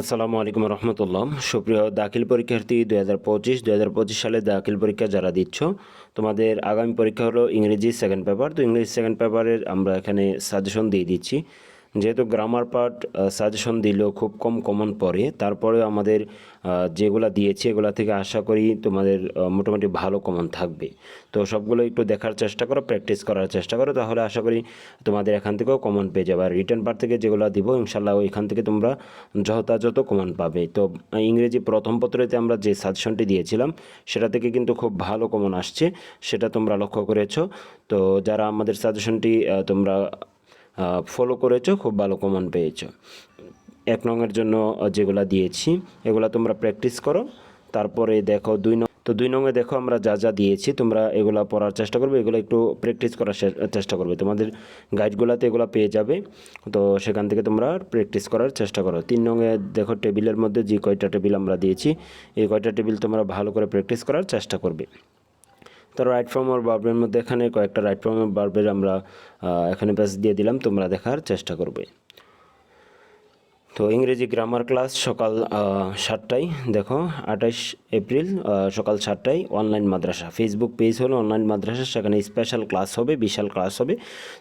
আসসালামু আলাইকুম রহমতুল্লাহ। সুপ্রিয় দাখিল পরীক্ষার্থী দু হাজার পঁচিশ দু হাজার পঁচিশ সালে দাখিল পরীক্ষা যারা দিচ্ছ, তোমাদের আগামী পরীক্ষা হলো ইংরেজি সেকেন্ড পেপার তো ইংরেজি সেকেন্ড পেপারের আমরা এখানে সাজেশন দিয়ে দিচ্ছি। যেহেতু গ্রামার পার্ট সাজেশন দিলেও খুব কম কমন পড়ে। তারপরেও আমাদের যেগুলা দিয়েছি, এগুলা থেকে আশা করি তোমাদের মোটামুটি ভালো কমন থাকবে। তো সবগুলো একটু দেখার চেষ্টা করো প্র্যাকটিস করার চেষ্টা করো, তাহলে আশা করি তোমাদের এখান থেকেও কমন পেয়ে যাবে। আর রিটার্ন পার্ট থেকে যেগুলো দিব ইনশাল্লাহ ওইখান থেকে তোমরা যথাযথ কমন পাবে। তো ইংরেজি প্রথম পত্রতে আমরা যে সাজেশনটি দিয়েছিলাম, সেটা থেকে কিন্তু খুব ভালো কমন আসছে, সেটা তোমরা লক্ষ্য করেছ। তো যারা আমাদের সাজেশনটি তোমরা ফলো করেছ, খুব ভালো কমন পেয়েছ। এক নংয়ের জন্য যেগুলা দিয়েছি, এগুলা তোমরা প্র্যাকটিস করো। তারপরে দেখো দুই নং, তো দুই নংয়ে দেখো আমরা যা যা দিয়েছি, তোমরা এগুলা পড়ার চেষ্টা করবে, এগুলো একটু প্র্যাকটিস করার চেষ্টা করবে। তোমাদের গাইডগুলোতে এগুলো পেয়ে যাবে, তো সেখান থেকে তোমরা প্র্যাকটিস করার চেষ্টা করো। তিন নংয়ে দেখো টেবিলের মধ্যে যে কয়টা টেবিল আমরা দিয়েছি, এই কয়টা টেবিল তোমরা ভালো করে প্র্যাকটিস করার চেষ্টা করবে। তো রাইট ফর্ম আর বার্বের মধ্যে এখানে কয়েকটা রাইট ফর্ম বার্বের আমরা এখানে ব্যাস দিয়ে দিলাম, তোমরা দেখার চেষ্টা করবে। তো ইংরেজি গ্রামার ক্লাস সকাল সাতটায়, দেখো, আঠাইশ এপ্রিল সকাল সাতটায় অনলাইন মাদ্রাসা। ফেসবুক পেজ হলো অনলাইন মাদ্রাসা, সেখানে স্পেশাল ক্লাস হবে, বিশাল ক্লাস হবে।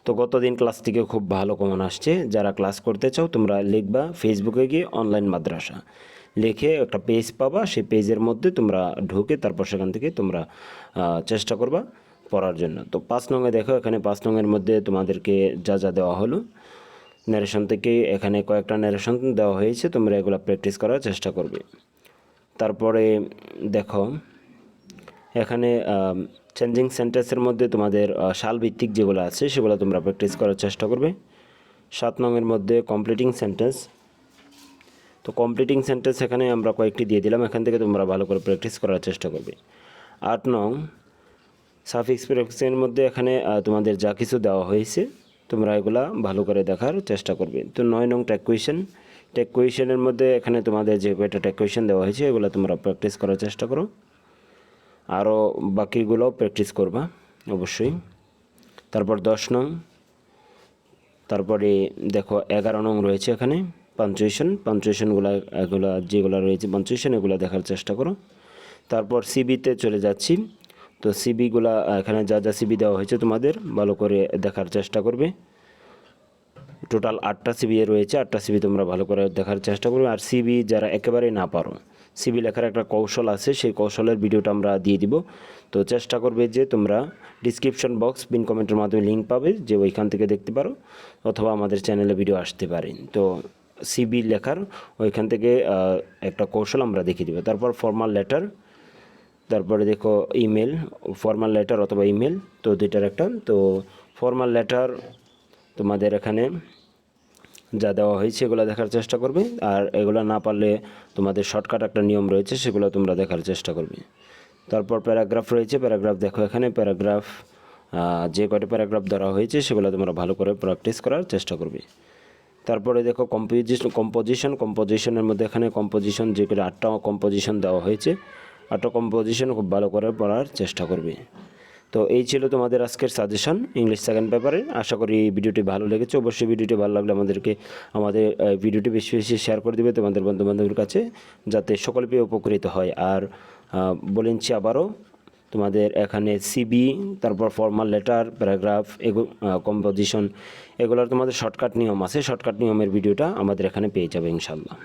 তো গতদিন ক্লাস থেকে খুব ভালো কমন আসছে। যারা ক্লাস করতে চাও, তোমরা লিখবা ফেসবুকে গিয়ে অনলাইন মাদ্রাসা। লিখে একটা পেজ পাবা, সেই পেজের মধ্যে তোমরা ঢুকে তারপর সেখান থেকে তোমরা চেষ্টা করবা পড়ার জন্য। তো পাঁচ নঙে দেখো, এখানে পাঁচ নঙের মধ্যে তোমাদেরকে যা যা দেওয়া হলো। ন্যারেশন থেকে এখানে কয়েকটা ন্যারেশন দেওয়া হয়েছে, তোমরা এগুলো প্র্যাকটিস করার চেষ্টা করবে। তারপরে দেখো, এখানে চেঞ্জিং সেন্টেন্সের মধ্যে তোমাদের শালভিত্তিক যেগুলো আছে, সেগুলো তোমরা প্র্যাকটিস করার চেষ্টা করবে। সাত নংয়ের মধ্যে কমপ্লিটিং সেন্টেন্স তো কমপ্লিটিং সেন্টেন্স এখানে আমরা কয়েকটি দিয়ে দিলাম। এখান থেকে তোমরা ভালো করে প্র্যাকটিস করার চেষ্টা করবে। আট নং সাফিক্স প্রিফিক্সের মধ্যে এখানে তোমাদের যা কিছু দেওয়া হয়েছে, তোমরা এগুলা ভালো করে দেখার চেষ্টা করবে। তো নয় নং ট্যাক কুয়েশন ট্যাক কুয়েশনের মধ্যে এখানে তোমাদের যে কয়টা ট্যাক কুয়েশন দেওয়া হয়েছে, এগুলো তোমরা প্র্যাকটিস করার চেষ্টা করো। আরও বাকিগুলোও প্র্যাকটিস করবা, অবশ্যই। তারপর দশ নং, তারপরে দেখো এগারো নং রয়েছে এখানে। পাঞ্চুয়েশন পাঞ্চুয়েশনগুলো এগুলো যেগুলো রয়েছে পাঞ্চুয়েশন এগুলো দেখার চেষ্টা করো। তারপর সিবিতে চলে যাচ্ছি। তো সিবিগুলা এখানে যা যা সিবি দেওয়া হয়েছে তোমাদের, ভালো করে দেখার চেষ্টা করবে। টোটাল আটটা সিবি রয়েছে, আটটা সিবি তোমরা ভালো করে দেখার চেষ্টা করবে। আর সিবি যারা একেবারেই না পারো সিবি লেখার একটা কৌশল আছে, সেই কৌশলের ভিডিওটা আমরা দিয়ে দিব। তো চেষ্টা করবে যে তোমরা ডিসক্রিপশন বক্স পিন কমেন্টের মাধ্যমে লিঙ্ক পাবে, যে ওইখান থেকে দেখতে পারো, অথবা আমাদের চ্যানেলে ভিডিও আসতে পারে। তো সিবি লেখার, ওইখান থেকে একটা কৌশল আমরা দেখিয়ে দিব। তারপর ফর্মাল লেটার তারপরে দেখো ইমেল ফর্মাল লেটার অথবা ইমেল তো দুইটার একটা। তো ফর্মাল লেটার তোমাদের এখানে যা দেওয়া হয়েছে, এগুলো দেখার চেষ্টা করবে। আর এগুলো না পারলে তোমাদের শর্টকাট একটা নিয়ম রয়েছে, সেগুলো তোমরা দেখার চেষ্টা করবে। তারপর প্যারাগ্রাফ রয়েছে প্যারাগ্রাফ দেখো এখানে প্যারাগ্রাফ যে কয়টা প্যারাগ্রাফ ধরা হয়েছে, সেগুলো তোমরা ভালো করে প্র্যাকটিস করার চেষ্টা করবে। তারপরে দেখো কম্পোজিশন কম্পোজিশন কম্পোজিশনের মধ্যে এখানে কম্পোজিশন যে করে আটটা কম্পোজিশন দেওয়া হয়েছে, আটটা কম্পোজিশন খুব ভালো করে পড়ার চেষ্টা করবে। তো এই ছিল তোমাদের আজকের সাজেশন ইংলিশ সেকেন্ড পেপারে আশা করি এই ভিডিওটি ভালো লেগেছে। অবশ্যই ভিডিওটি ভালো লাগলে আমাদেরকে, আমাদের ভিডিওটি বেশি বেশি শেয়ার করে দিবে তোমাদের বন্ধুবান্ধবের কাছে, যাতে সকলে পেয়ে উপকৃত হয়। আর বলেছি আবারও তোমাদের এখানে সিবি তারপর ফর্মাল লেটার প্যারাগ্রাফ এগু কম্পোজিশন এগুলোর তোমাদের শর্টকাট নিয়ম আছে। শর্টকাট নিয়মের ভিডিওটা আমাদের এখানে পেয়ে যাবে ইনশাল্লাহ